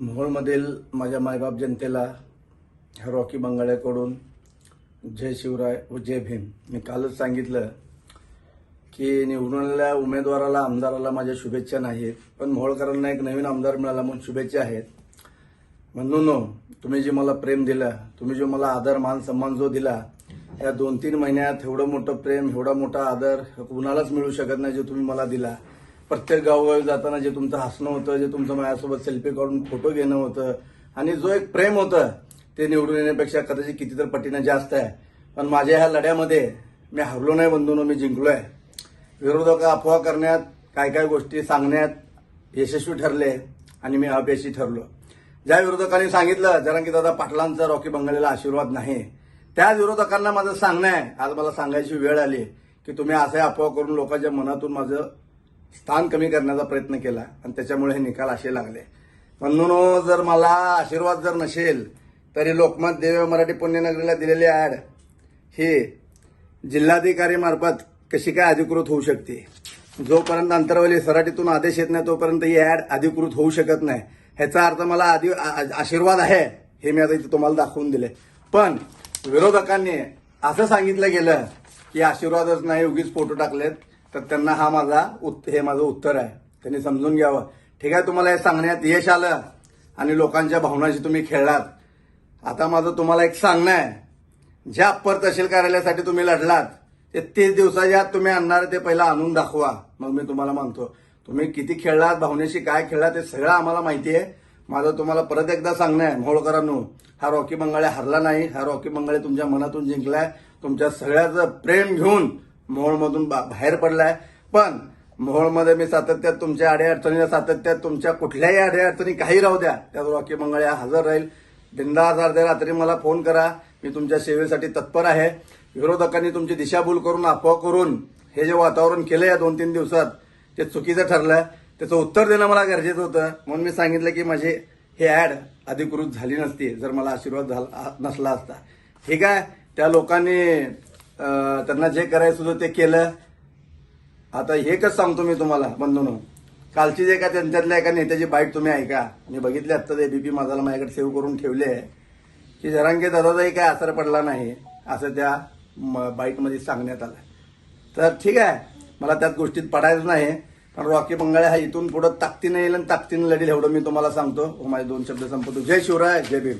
मोहोळमधील माझ्या मायबाप जनतेला ह्या रॉकी बंगाळ्याकडून जय शिवराय व जय भीम. मी कालच सांगितलं की निवडून आलेल्या उमेदवाराला आमदाराला माझ्या शुभेच्छा नाहीत पण मोहोळकरांना एक नवीन आमदार मिळाला म्हणून शुभेच्छा आहेत. म्हणून तुम्ही जे मला प्रेम दिलं तुम्ही जो मला आदर मान सन्मान जो दिला या दोन तीन महिन्यात एवढं मोठं प्रेम एवढा मोठा आदर कुणालाच मिळू शकत नाही जे तुम्ही मला दिला. प्रत्येक गावोगावी जाताना जे तुमचं हसणं होतं जे तुमचं माझ्यासोबत सेल्फी काढून फोटो घेणं होतं आणि जो एक प्रेम होतं ते निवडून येण्यापेक्षा कदाचित कितीतर पटीनं जास्त आहे. पण माझ्या ह्या लढ्यामध्ये मी हरलो नाही बंधून मी जिंकलो आहे विरोधक अफवा करण्यात काय काय गोष्टी सांगण्यात यशस्वी ठरले आणि मी अपयशी ठरलो. ज्या विरोधकांनी सांगितलं जरांकी दादा पाटलांचा रॉकी बंगालीला आशीर्वाद नाही. त्या विरोधकांना माझं सांगणं आहे. आज मला सांगायची वेळ आली की तुम्ही असे अफवा करून लोकांच्या मनातून माझं स्थान कमी करण्याचा प्रयत्न केला आणि त्याच्यामुळे हे निकाल असे लागले. म्हणून जर मला आशीर्वाद जर नसेल तरी लोकमत देव मराठी पुण्यनगरीला दिलेली ॲड ही जिल्हाधिकारीमार्फत कशी काय अधिकृत होऊ शकते? जोपर्यंत अंतरवली सराटीतून आदेश येत नाही तोपर्यंत ही ॲड अधिकृत होऊ शकत नाही. ह्याचा अर्थ मला आधी आशीर्वाद आहे हे मी आता इथे तुम्हाला दाखवून दिले पण विरोधकांनी असं सांगितलं गेलं की आशीर्वादच नाही उगीच फोटो टाकलेत. तर त्यांना हा माझा उत- हे माझं उत्तर आहे. त्यांनी समजून घ्यावं. ठीक आहे तुम्हाला हे सांगण्यात यश आलं आणि लोकांच्या भावनाशी तुम्ही खेळलात. आता माझं तुम्हाला एक सांगणं आहे. ज्या अप्पर तहसील कार्यालयासाठी तुम्ही लढलात ते तीस दिवसाच्या आत तुम्ही आणणार ते पहिला आणून दाखवा. मग मी तुम्हाला मानतो तुम्ही किती खेळलात भावनेशी काय खेळलात ते सगळं आम्हाला माहिती आहे. माझं तुम्हाला परत एकदा सांगणं आहे मोहोळकरांनो हा रॉकी बंगाळे हरला नाही हा रॉकी बंगाळे तुमच्या मनातून जिंकलाय. तुमच्या सगळ्याचं प्रेम घेऊन मोहोळमधून बा- बाहेर पडलाय. पण मोहोळमध्ये मी सातत्यात तुमच्या आडे अडचणीला सातत्यात तुमच्या कुठल्याही आडे अडचणी काही राहू द्या. त्यात रॉकी बंगाळे हा हजर राहील. बिंदास अर्ध्या रात्री मला फोन करा. मी तुमच्या सेवेसाठी तत्पर आहे. विरोधकांनी तुमची दिशाभूल करून अफवा करून हे जे वातावरण केलं या दोन तीन दिवसात ते चुकीचं ठरलं त्याचं उत्तर देणं मला गरजेचं होतं. म्हणून मी सांगितलं की माझी हे ॲड अधिकृत झाली नसती. जर मला आशीर्वाद झाला नसला असता. ठीक आहे? त्या लोकांनी त्यांना जे करायचं होतं ते केलं. आता हे सांगतो मी तुम्हाला बंधून. कालची जे का त्यांच्यातल्या एका नेत्याची बाईट तुम्ही ऐका. मी बघितले आत्ता ते बीपी माझाला माझ्याकडे सेव्ह करून ठेवले आहे. की जरांगे दादाचाही काय असर पडला नाही असं त्या म- बाईटमध्ये सांगण्यात आलं. तर ठीक आहे मला त्यात गोष्टीत पडायचं नाही पण रॉकी बंगाळे हा इथून पुढं ताकदीनं येईल आणि ताकदीनं लढील एवढं मी तुम्हाला सांगतो. हो, माझे दोन शब्द संपवतो. जय शिवराय जय भीम.